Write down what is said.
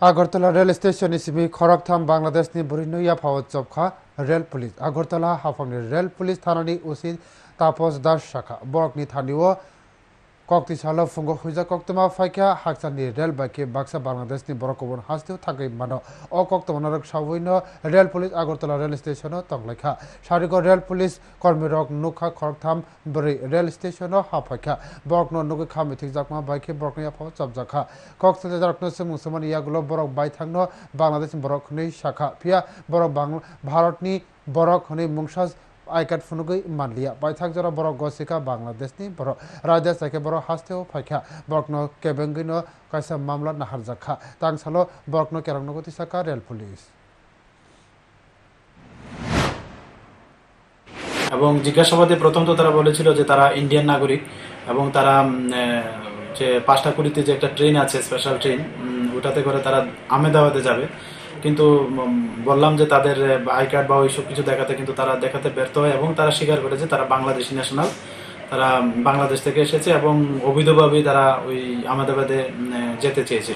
Agartala rail station ইসিবি খরগথাম বাংলাদেশ বরিনইয়া ফাওয়াজ চপখা রেল পুলিশ আগরতলা হাফামনি রেল পুলিশ থানানি উসিন তাপস দাস শাখা বরকনি থানীয় ককটি সালো ফুঙ্গ হুইজা ককটমা ফাইকা হাকসানি রেল বাইকে বাক্সা বাংলাদেশনি বরকবন হাসতেও থাকি মানো অ কক্তমানারক সাবৈন্য rail police Agartala rail station তংলাইখা সারিগড় রেল পুলিশ কর্মী রক নুখা খরকথাম বরি রেল স্টেশন হাফাইকা বরকন নুকে খা মিথিক জাকমা বাইকে বরকনি আফাও চাপজাখা কক্সবাজার জারকনসে মুসলমান ইয়াগুলো বরক বাই থাকনো বাংলাদেশ বরকনি শাখা পিয়া বরক বাংলা ভারতনি বরক হনি মুংসাজ আইকাট ফুনুগই মানলিয়া। পাইথাক জরা বড় গসিকা বাংলাদেশ বড় রাজা সাইকে বড় হাস্তেও ফাইখা। বরকন কেবেঙ্গি কাইসা মামলা নাহার জাখা। তাংসালো বরকন কেরংনগতি সাকা রেল পুলিশ। এবং জিজ্ঞাসাবাদে প্রথম তো তারা বলেছিল যে তারা ইন্ডিয়ান নাগরিক এবং তারা যে পাঁচটা কুড়িতে যে একটা ট্রেন আছে স্পেশাল ট্রেন ওটাতে করে তারা আমেদাবাদে যাবে। কিন্তু বললাম যে তাদের আই কার্ড বা ওইসব কিছু দেখাতে, কিন্তু তারা দেখাতে ব্যর্থ হয় এবং তারা স্বীকার করে যে তারা বাংলাদেশি ন্যাশনাল তারা বাংলাদেশ থেকে এসেছে এবং অবৈধভাবেই তারা ওই আমেদাবাদে যেতে চেয়েছিল